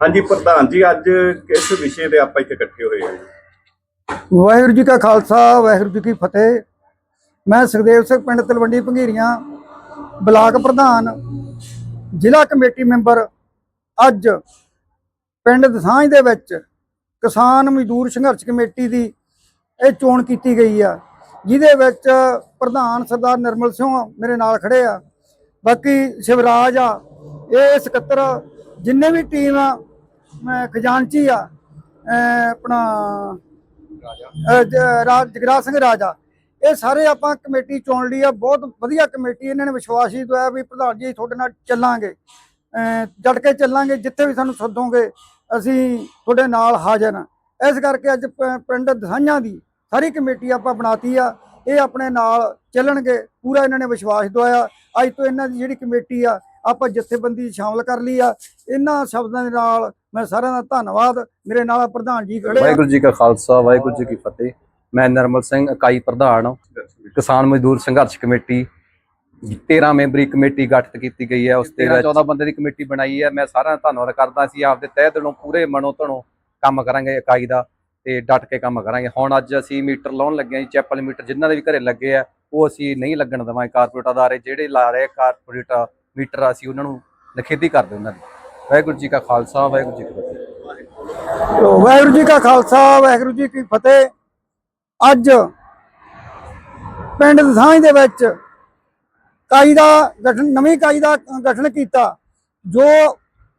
ਹਾਂਜੀ, ਪ੍ਰਧਾਨ ਜੀ, ਅੱਜ ਕਿਸ ਵਿਸ਼ੇ ਤੇ ਆਪਾਂ ਇੱਥੇ ਇਕੱਠੇ ਹੋਏ ਹਾਂ ਵਾਹਿਗੁਰੂ ਜੀ ਕਾ ਖਾਲਸਾ, ਵਾਹਿਗੁਰੂ ਜੀ ਕੀ ਫਤਿਹ। ਮੈਂ ਸੁਖਦੇਵ ਸਿੰਘ, ਪਿੰਡ ਤਲਵੰਡੀ ਭੰਗੀਰੀਆਂ, ਬਲਾਕ ਪ੍ਰਧਾਨ, ਜ਼ਿਲ੍ਹਾ ਕਮੇਟੀ ਮੈਂਬਰ। ਅੱਜ ਪਿੰਡ ਦਸਾਂਝ ਦੇ ਵਿੱਚ ਕਿਸਾਨ ਮਜ਼ਦੂਰ ਸੰਘਰਸ਼ ਕਮੇਟੀ ਦੀ ਇਹ ਚੋਣ ਕੀਤੀ ਗਈ ਆ, ਜਿਹਦੇ ਵਿੱਚ ਪ੍ਰਧਾਨ ਸਰਦਾਰ ਨਿਰਮਲ ਸਿੰਘ ਮੇਰੇ ਨਾਲ ਖੜੇ ਆ। ਬਾਕੀ ਸ਼ਿਵਰਾਜ ਆ, ਇਹ ਸਕੱਤਰ ਜਿੰਨੇ ਵੀ ਟੀਮ ਆ ਖਜ਼ਾਨਚੀ ਆ ਆਪਣਾ ਰਾਜਾ ਜ- ਰਾਜ ਜਗਰਾਜ ਸਿੰਘ ਰਾਜਾ। ਇਹ ਸਾਰੇ ਆਪਾਂ ਕਮੇਟੀ ਚੁਣ ਲਈ ਆ, ਬਹੁਤ ਵਧੀਆ ਕਮੇਟੀ ਇਹਨਾਂ ਨੇ ਵਿਸ਼ਵਾਸ ਹੀ ਦਵਾਇਆ ਵੀ ਪ੍ਰਧਾਨ ਜੀ ਤੁਹਾਡੇ ਨਾਲ ਚੱਲਾਂਗੇ। ਅਹ ਕੇ ਚੱਲਾਂਗੇ, ਜਿੱਥੇ ਵੀ ਸਾਨੂੰ ਸੱਦੋਗੇ, ਅਸੀਂ ਤੁਹਾਡੇ ਨਾਲ ਹਾਜ਼ਰ ਹਾਂ ਇਸ ਕਰਕੇ ਅੱਜ ਪ- ਪਿੰਡ ਦਸਾਈਆਂ ਦੀ ਸਾਰੀ ਕਮੇਟੀ ਆਪਾਂ ਬਣਾਤੀ ਆ। ਇਹ ਆਪਣੇ ਨਾਲ ਚੱਲਣਗੇ, ਪੂਰਾ ਇਹਨਾਂ ਨੇ ਵਿਸ਼ਵਾਸ ਦਵਾਇਆ। ਅੱਜ ਤੋਂ ਇਹਨਾਂ ਦੀ ਜਿਹੜੀ ਕਮੇਟੀ ਆ ਆਪਾਂ ਜਥੇਬੰਦੀ 'ਚ ਸ਼ਾਮਲ ਕਰ ਲਈ ਆ। ਇਹਨਾਂ ਸ਼ਬਦਾਂ ਦੇ ਨਾਲ ਮੈਂ ਸਾਰਿਆਂ ਦਾ ਧੰਨਵਾਦ। ਮੇਰੇ ਨਾਲ ਪ੍ਰਧਾਨ ਜੀ ਖੜੇ ਆ। ਵਾਹਿਗੁਰੂ ਜੀ ਕਾ ਖਾਲਸਾ ਵਾਹਿਗੁਰੂ ਜੀ ਕੀ ਫਤਿਹ। ਮੈਂ ਨਰਮਲ ਸਿੰਘ ਇਕਾਈ ਪ੍ਰਧਾਨ ਕਿਸਾਨ ਮਜ਼ਦੂਰ ਸੰਘਰਸ਼ ਕਮੇਟੀ 13 ਮੈਂਬਰੀ ਕਮੇਟੀ ਗਠਿਤ ਕੀਤੀ ਗਈ ਹੈ। ਉਸ 13 14 ਬੰਦੇ ਦੀ ਕਮੇਟੀ ਬਣਾਈ ਹੈ। ਮੈਂ ਸਾਰਿਆਂ ਦਾ ਧੰਨਵਾਦ ਕਰਦਾ ਸੀ। ਆਪਦੇ ਤਹਿ ਦਿਲੋਂ ਪੂਰੇ ਮਨੋਂ ਧਨੋਂ ਕੰਮ ਕਰਾਂਗੇ ਇਕਾਈ ਦਾ ਤੇ ਡਟ ਕੇ ਕੰਮ ਕਰਾਂਗੇ। ਹੁਣ ਅੱਜ ਅਸੀਂ ਮੀਟਰ ਲਾਉਣ ਲੱਗੇ ਹਾਂ ਜੀ। ਚੈਪਲ ਮੀਟਰ ਜਿਨ੍ਹਾਂ ਦੇ ਵੀ ਘਰੇ ਲੱਗੇ ਆ ਉਹ ਅਸੀਂ ਨਹੀਂ ਲੱਗਣ ਦੇਵਾਂਗੇ। ਕਾਰਪੋਰੇਟ ਅਦਾਰੇ ਜਿਹੜੇ ਲਾ ਰਹੇ ਕਾਰਪੋਰੇਟ ਮੀਟਰ ਅਸੀਂ ਉਹਨਾਂ ਨੂੰ ਨਖੇਦੀ ਕਰਦੇ ਉਹਨਾਂ ਦੀ। ਵਾਹਿਗੁਰੂ ਜੀ ਕਾ ਖਾਲਸਾ, ਵਾਹਿਗੁਰੂ ਜੀ ਕੀ ਫਤਿਹ। ਵਾਹਿਗੁਰੂ ਜੀ ਕਾ ਖਾਲਸਾ, ਵਾਹਿਗੁਰੂ ਜੀ ਕੀ ਫਤਿਹ। ਅੱਜ ਪਿੰਡ ਦਸਾਂਝ ਦੇ ਵਿੱਚ ਕਾਈ ਦਾ ਗਠਨ, ਨਵੀਂ ਕਾਈ ਦਾ ਗਠਨ ਕੀਤਾ, ਜੋ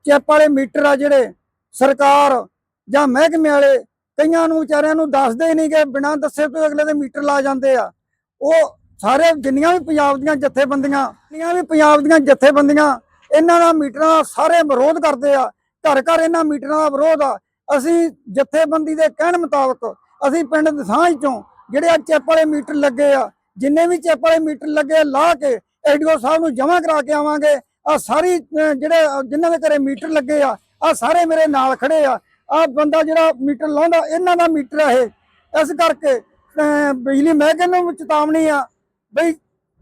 ਚੈਪ ਵਾਲੇ ਮੀਟਰ ਆ ਜਿਹੜੇ ਸਰਕਾਰ ਜਾਂ ਮਹਿਕਮੇ ਵਾਲੇ ਕਈਆਂ ਨੂੰ ਵਿਚਾਰਿਆਂ ਨੂੰ ਦੱਸਦੇ ਹੀ ਨਹੀਂ ਕਿ ਬਿਨਾਂ ਦੱਸੇ ਤੋਂ ਅਗਲੇ ਦੇ ਮੀਟਰ ਲਾ ਜਾਂਦੇ ਆ। ਉਹ ਸਾਰੇ ਜਿੰਨੀਆਂ ਵੀ ਪੰਜਾਬ ਦੀਆਂ ਜਥੇਬੰਦੀਆਂ ਜਿੰਨੀਆਂ ਵੀ ਪੰਜਾਬ ਦੀਆਂ ਜਥੇਬੰਦੀਆਂ ਇਹਨਾਂ ਦਾ ਮੀਟਰਾਂ ਦਾ ਸਾਰੇ ਵਿਰੋਧ ਕਰਦੇ ਆ ਘਰ ਘਰ ਇਹਨਾਂ ਮੀਟਰਾਂ ਦਾ ਵਿਰੋਧ ਆ। ਅਸੀਂ ਜਥੇਬੰਦੀ ਦੇ ਕਹਿਣ ਮੁਤਾਬਕ ਅਸੀਂ ਪਿੰਡ ਦਸਾਂਝ ਚੋਂ ਜਿਹੜੇ ਆ ਚੈਪ ਵਾਲੇ ਮੀਟਰ ਲੱਗੇ ਆ ਜਿੰਨੇ ਵੀ ਚੈਪ ਵਾਲੇ ਮੀਟਰ ਲੱਗੇ ਆ, ਲਾ ਕੇ ਐਡੀਓ ਸਾਹਿਬ ਨੂੰ ਜਮ੍ਹਾਂ ਕਰਾ ਕੇ ਆਵਾਂਗੇ। ਆ ਸਾਰੀ ਜਿਹੜੇ ਅਹ, ਜਿਨ੍ਹਾਂ ਦੇ ਘਰੇ ਮੀਟਰ ਲੱਗੇ ਆ ਆ ਸਾਰੇ ਮੇਰੇ ਨਾਲ ਖੜੇ ਆ। ਆ ਬੰਦਾ ਜਿਹੜਾ ਮੀਟਰ ਲਾਉਂਦਾ ਇਹਨਾਂ ਦਾ ਮੀਟਰ ਆ ਇਹ। ਇਸ ਕਰਕੇ ਬਿਜਲੀ ਮਹਿਕਮੇ ਨੂੰ ਚੇਤਾਵਨੀ ਆ ਬਈ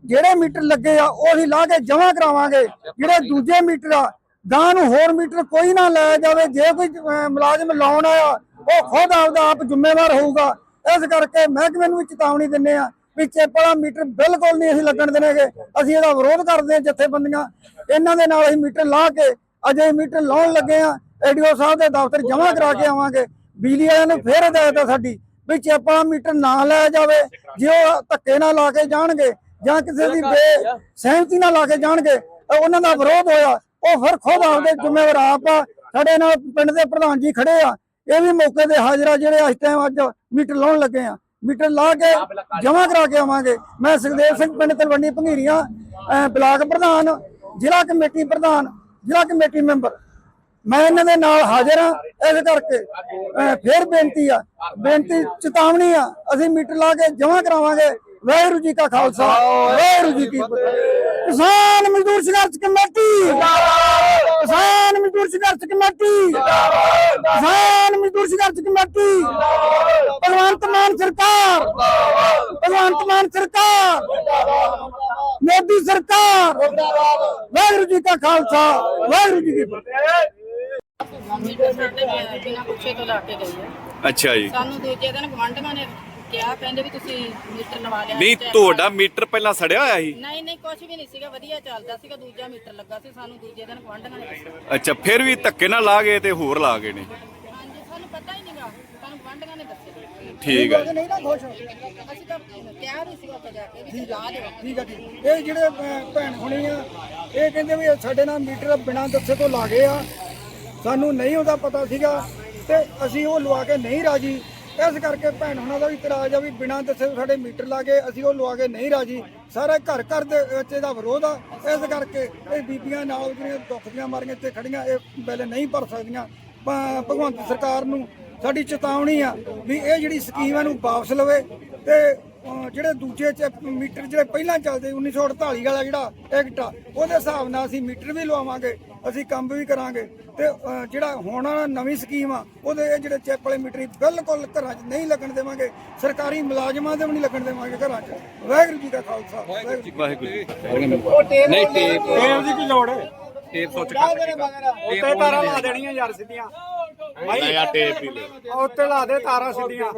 ਜਿਹੜੇ ਮੀਟਰ ਲੱਗੇ ਆ, ਉਹ ਅਸੀਂ ਲਾ ਕੇ ਜਮ੍ਹਾਂ ਕਰਾਵਾਂਗੇ। ਜਿਹੜੇ ਦੂਜੇ ਮੀਟਰ ਆ ਗਾਂ ਨੂੰ ਹੋਰ ਮੀਟਰ ਕੋਈ ਨਾ ਲਾਇਆ ਜਾਵੇ। ਜੇ ਕੋਈ ਮੁਲਾਜ਼ਮ ਲਾਉਣ ਆਇਆ, ਉਹ ਖੁਦ ਆਪਦਾ ਆਪ ਜ਼ਿੰਮੇਵਾਰ ਹੋਊਗਾ। ਇਸ ਕਰਕੇ ਮਹਿਕਮੇ ਨੂੰ ਵੀ ਚੇਤਾਵਨੀ ਦਿੰਨੇ ਆ ਵੀ ਚੇਪਲਾ ਮੀਟਰ ਬਿਲਕੁਲ ਨਹੀਂ ਅਸੀਂ ਲੱਗਣ ਦੇਣਗੇ। ਅਸੀਂ ਇਹਦਾ ਵਿਰੋਧ ਕਰਦੇ ਹਾਂ ਜਥੇਬੰਦੀਆਂ। ਇਹਨਾਂ ਦੇ ਨਾਲ ਅਸੀਂ ਮੀਟਰ ਲਾ ਕੇ ਅਜੇ ਮੀਟਰ ਲਾਉਣ ਲੱਗੇ ਆ ਐਡੀਓ ਸਾਹਿਬ ਦੇ ਦਫ਼ਤਰ ਜਮ੍ਹਾਂ ਕਰਾ ਕੇ ਆਵਾਂਗੇ। ਬਿਜਲੀ ਵਾਲਿਆਂ ਨੂੰ ਫੇਰ ਹਦਾਇਤ ਆ ਸਾਡੀ। ਵੀ ਚਿੱਪ ਮੀਟਰ ਨਾ ਲਾਇਆ ਜਾਵੇ ਜੇ ਉਹ ਧੱਕੇ ਨਾਲ ਲਾ ਕੇ ਜਾਣਗੇ ਜਾਂ ਕਿਸੇ ਦੀ ਬੇ ਸਹਿਮਤੀ ਨਾਲ ਲਾ ਕੇ ਜਾਣਗੇ ਉਹਨਾਂ ਦਾ ਵਿਰੋਧ ਹੋਇਆ। ਉਹ ਫਿਰ ਖੁਦ ਆਪਦੇ ਜ਼ਿੰਮੇਵਾਰ ਆਪ ਸਾਡੇ ਨਾਲ ਪਿੰਡ ਦੇ ਪ੍ਰਧਾਨ ਜੀ ਖੜੇ ਆ। ਇਹ ਵੀ ਮੌਕੇ ਤੇ ਹਾਜ਼ਰ ਆ ਜਿਹੜੇ ਇਸ ਟਾਈਮ ਅੱਜ ਮੀਟਰ ਲਾਉਣ ਲੱਗੇ ਆ। ਮੀਟਰ ਲਾ ਕੇ ਜਮ੍ਹਾਂ ਕਰਾ ਕੇ ਆਵਾਂਗੇ। ਮੈਂ ਸੁਖਦੇਵ ਸਿੰਘ ਪਿੰਡ ਤਲਵੰਡੀ ਭੰਗੀਰੀਆਂ ਬਲਾਕ ਪ੍ਰਧਾਨ ਜ਼ਿਲ੍ਹਾ ਕਮੇਟੀ ਪ੍ਰਧਾਨ ਜ਼ਿਲ੍ਹਾ ਕਮੇਟੀ ਮੈਂਬਰ। ਮੈਂ ਇਹਨਾਂ ਦੇ ਨਾਲ ਹਾਜ਼ਰ ਹਾਂ ਇਸ ਕਰਕੇ। ਫੇਰ ਬੇਨਤੀ ਆ। ਬੇਨਤੀ ਚੇਤਾਵਨੀ ਆ। ਅਸੀਂ ਮੀਟਰ ਲਾ ਕੇ ਜਮ੍ਹਾਂ ਕਰਾਵਾਂਗੇ। ਵਾਹਿਗੁਰੂ ਜੀ ਕਾ ਖਾਲਸਾ। ਵਾਹਿਗੁਰੂ ਜੀ ਕੀ ਫਤਿਹ। ਕਿਸਾਨ ਮਜ਼ਦੂਰ ਸੰਘਰਸ਼ ਕਮੇਟੀ। ਕਿਸਾਨ ਮਜ਼ਦੂਰ ਸੰਘਰਸ਼ ਕਮੇਟੀ। ਕਿਸਾਨ ਮਜ਼ਦੂਰ ਸੰਘਰਸ਼ ਕਮੇਟੀ। ਭਗਵੰਤ ਮਾਨ ਸਰਕਾਰ। ਭਗਵੰਤ ਮਾਨ ਸਰਕਾਰ। ਮੋਦੀ ਸਰਕਾਰ। ਵਾਹਿਗੁਰੂ ਜੀ ਕਾ ਖਾਲਸਾ। ਵਾਹਿਗੁਰੂ ਜੀ ਕੀ ਫਤਿਹ। ਮੀਟਰ ਸਾਡੇ ਬਿ- ਬਿਨਾਂ ਪੁੱਛੇ ਤੋਂ ਲਾ ਕੇ ਗਈ ਹੈ। ਅੱਛਾ ਜੀ। ਸਾਨੂੰ ਦੂਜੇ ਦਿਨ ਗਵਾਂਢੀਆਂ ਨੇ ਕਿਹਾ ਕਹਿੰਦੇ ਵੀ ਤੁਸੀਂ ਮੀਟਰ ਲਵਾ ਲਿਆ ਨਹੀਂ ਤੇ- ਤੁਹਾਡਾ ਮੀਟਰ ਪਹਿਲਾਂ ਸੜਿਆ ਹੋਇਆ ਸੀ? ਨਹੀਂ ਨਹੀਂ ਕੁਝ ਵੀ ਨਹੀਂ ਸੀਗਾ ਵਧੀਆ ਚੱਲਦਾ ਸੀਗਾ ਦੂਜਾ ਮੀਟਰ ਲੱਗਾ ਸੀ ਸਾਨੂੰ ਦੂਜੇ ਦਿਨ ਗਵਾਂਢੀਆਂ ਨੇ ਦੱਸਿਆ ਅੱਛਾ ਫਿਰ ਵੀ ਧੱਕੇ ਨਾਲ ਲਾ ਗਏ ਤੇ ਹੋਰ ਲਾ ਗਏ ਨੇ? ਹਾਂਜੀ ਸਾਨੂੰ ਪਤਾ ਹੀ ਨਹੀਂਗਾ ਸਾਨੂੰ ਗਵਾਂਢੀਆਂ ਨੇ ਦੱਸਿਆ। ਠੀਕ ਹੈ। ਨਹੀਂ ਨਾ ਖੁਸ਼ ਅਸੀਂ ਤਾਂ ਕਿਹਾ ਨਹੀਂ ਸੀਗਾ ਉੱਥੇ ਜਾ ਕੇ ਵੀ ਤੁਸੀਂ ਲਾ ਦਿਓ। ਠੀਕ ਹੈ ਠੀਕ ਇਹ ਜਿਹੜੇ ਅਹ, ਭੈਣ ਹੁਣੀ ਆ ਇਹ ਕਹਿੰਦੇ ਵੀ ਸਾਡੇ ਨਾਲ ਮੀਟਰ ਬਿਨਾਂ ਦੱਸੇ ਤੋਂ ਲਾ ਗਏ ਆ। ਸਾਨੂੰ ਨਹੀਂ ਉਹਦਾ ਪਤਾ ਸੀਗਾ ਤੇ ਅਸੀਂ ਉਹ ਲਵਾ ਕੇ ਨਹੀਂ ਰਾਜੀ। ਇਸ ਕਰਕੇ ਭੈਣ ਹੁਣਾਂ ਦਾ ਵੀ ਇਤਰਾਜ਼ ਆ ਵੀ ਬਿਨਾਂ ਦੱਸੇ ਸਾਡੇ ਮੀਟਰ ਲਾ ਕੇ ਅਸੀਂ ਉਹ ਲਵਾ ਕੇ ਨਹੀਂ ਰਾਜੀ। ਸਾਰੇ ਘਰ ਘਰ ਦੇ ਵਿੱਚ ਇਹਦਾ ਵਿਰੋਧ ਆ। ਇਸ ਕਰਕੇ ਇਹ ਬੀਬੀਆਂ ਨਾਲ ਜਿਹੜੀਆਂ ਦੁੱਖ ਦੀਆਂ ਮਾਰੀਆਂ ਇੱਥੇ ਖੜੀਆਂ, ਇਹ ਬਿੱਲ ਨਹੀਂ ਭਰ ਸਕਦੀਆਂ। ਭਗਵੰਤ ਸਰਕਾਰ ਨੂੰ ਸਾਡੀ ਚੇਤਾਵਨੀ ਆ ਵੀ ਇਹ ਜਿਹੜੀ ਸਕੀਮ ਆ ਨੂੰ ਵਾਪਸ ਲਵੇ ਤੇ ਜਿਹੜੇ ਦੂਜੇ ਚ ਮੀਟਰ ਜਿਹੜੇ ਪਹਿਲਾਂ ਚੱਲਦੇ 1948 ਵਾਲਾ ਜਿਹੜਾ ਐਕਟ ਆ, ਉਹਦੇ ਹਿਸਾਬ ਨਾਲ ਅਸੀਂ ਮੀਟਰ ਵੀ ਲਵਾਵਾਂਗੇ। ਅਸੀਂ ਕੰਮ ਵੀ ਕਰਾਂਗੇ ਤੇ ਜਿਹੜਾ ਹੁਣ ਵਾਲਾ ਨਵੀਂ ਸਕੀਮ ਆ ਉਹਦੇ ਇਹ ਜਿਹੜੇ ਚੈਪ ਵਾਲੇ ਮੀਟਰ ਬਿਲਕੁਲ ਘਰਾਂ 'ਚ ਨਹੀਂ ਲੱਗਣ ਦੇਵਾਂਗੇ। ਸਰਕਾਰੀ ਮੁਲਾਜ਼ਮਾਂ ਦੇ ਵੀ ਨਹੀਂ ਲੱਗਣ ਦੇਵਾਂਗੇ ਘਰਾਂ 'ਚ। ਵਾਹਿਗੁਰੂ ਜੀ ਕਾ ਖਾਲਸਾ ਵਾਹਿਗੁਰੂ ਜੀ ਕੀ ਵਾਹਿਗੁਰੂ ਜੀ ਨਹੀਂ ਟੇਪ ਫਤਿਹ। ਦੀ ਕੀ ਲੋੜ ਹੈ? ਟੇਪ ਸੋਚ ਕੱਟ ਉੱਤੇ ਤਾਰਾਂ ਲਾ ਦੇਣੀਆਂ ਯਾਰ ਸਿੱਧੀਆਂ। ਲੈ ਆ ਟੇਪ ਹੀ ਲੈ ਉੱਤੇ ਲਾ ਦੇ ਤਾਰਾਂ ਸਿੱਧੀਆਂ।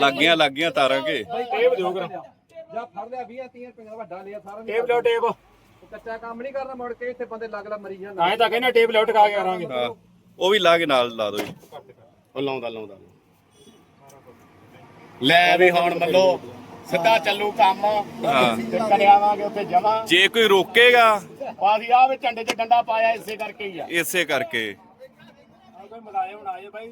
ਲੱਗੀਆਂ ਲੱਗੀਆਂ ਤਾਰਾਂ ਕੇ ਟੇਪ ਦਿਓ ਕਰ। ਜਾਂ ਫੜ ਲਿਆ 20 30 ਰੁਪਏ ਦਾ ਵੱਡਾ ਲਿਆ ਸਾਰਾ ਟੇਪ ਲਿਓ ਟੇਪ। ਕੱਚਾ ਕੰਮ ਨਹੀਂ ਕਰਨਾ ਮੁੜ ਕੇ ਇੱਥੇ ਬੰਦੇ ਲੱਗ ਲੱਗ ਮਰੀ ਜਾਂਦੇ ਐਂ ਤਾਂ ਕਹਿੰਦਾ ਟੇਪ ਲਿਓ ਟਕਾ ਕੇ ਕਰਾਂਗੇ। ਹਾਂ ਉਹ ਵੀ ਲਾ ਕੇ ਨਾਲ ਲਾ ਦੋ ਜੀ। ਉਹ ਲਾਉਂਦਾ ਲਾਉਂਦਾ। ਲੈ ਵੀ ਹੁਣ ਮੱਲੋ ਸਿੱਧਾ ਚੱਲੂ ਕੰਮ। ਤੇ ਕਰਿਆਵਾਂਗੇ ਉੱਥੇ ਜਮਾ। ਜੇ ਕੋਈ ਰੋਕੇਗਾ। ਆਸੀ ਆ ਵੀ ਝੰਡੇ 'ਚ ਡੰਡਾ ਪਾਇਆ ਇਸੇ ਕਰਕੇ ਹੀ ਆ। ਇਸੇ ਕਰਕੇ। ਕੋਈ ਮਲਾਏ ਹੁਣ ਆਏ ਬਾਈ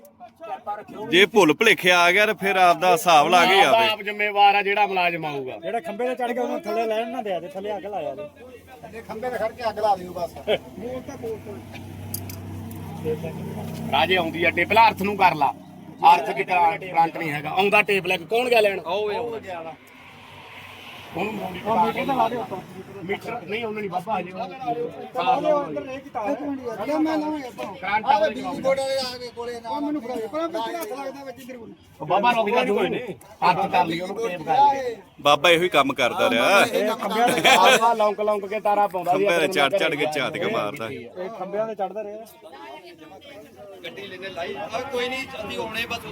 ਚੈਪਾ ਰੱਖਿਓ। ਜੇ ਭੁੱਲ ਭੁਲੇਖੇ ਆ ਗਿਆ ਤੇ ਫਿਰ ਆਪਦਾ ਹਿਸਾਬ ਲਾ ਕੇ ਆਵੇ। ਆਪ ਜ਼ਿੰਮੇਵਾਰ ਆ ਜਿਹੜਾ ਮੁਲਾਜ਼ਮ ਆਊਗਾ। ਜਿਹੜਾ ਖੰਬੇ ਤੇ ਚੜ ਕੇ ਉਹਨੂੰ ਥੱਲੇ ਲੈਣ ਨਾ ਦਿਆ ਤੇ ਥੱਲੇ ਅੱਗ ਲਾਇਆ ਦੇ ਖੰਬੇ ਤੇ ਖੜ ਕੇ ਅੱਗ ਲਾ ਦਿਓ ਬਸ। ਰਾਜੇ ਆਉਂਦੀ ਆ ਟੇਪ ਲਾ ਅਰਥ ਨੂੰ ਕਰ ਲਾ। ਅਰਥ ਕੀ ਕਰੰਟ ਨਹੀਂ ਹੈਗਾ। ਆਉਂਦਾ ਟੇਪ ਲੈ ਕੇ ਕੌਣ ਗਿਆ ਲੈਣ? ਆਓ ਵੇ। ਉਹਨੂੰ ਮੋੜੀ ਪਾ ਕੇ ਲਾ ਦੇ ਮੀਟਰ ਨਹੀਂ ਉਹਨੂੰ ਨਹੀਂ ਬਾਬਾ ਹਜੇ ਉਹ ਬਾਬਾ ਰੁਕ ਜਾ ਕੋਈ ਨਹੀਂ ਹੱਥ ਕਰ ਲਈ ਉਹਨੂੰ ਟੇਪ ਕਰ ਲਈ। ਬਾਬਾ ਇਹੋ ਹੀ ਕੰਮ ਕਰਦਾ ਰਿਹਾ। ਲੌਂਕ ਲੌਂਕ ਕੇ ਤਾਰਾ ਪਾਉਂਦਾ ਸੀ ਖੰਭੇ ਤੇ ਚੜ ਚੜ ਕੇ ਝਾਤ ਕੇ ਮਾਰਦਾ। ਇਹ ਖੰਬਿਆਂ ਤੇ ਚੜਦਾ ਰਿਹਾ। ਗੱਡੀ ਲੈਨੇ ਲਾਈ। ਕੋਈ ਨਹੀਂ ਅਸੀਂ ਆਉਣੇ ਬਸ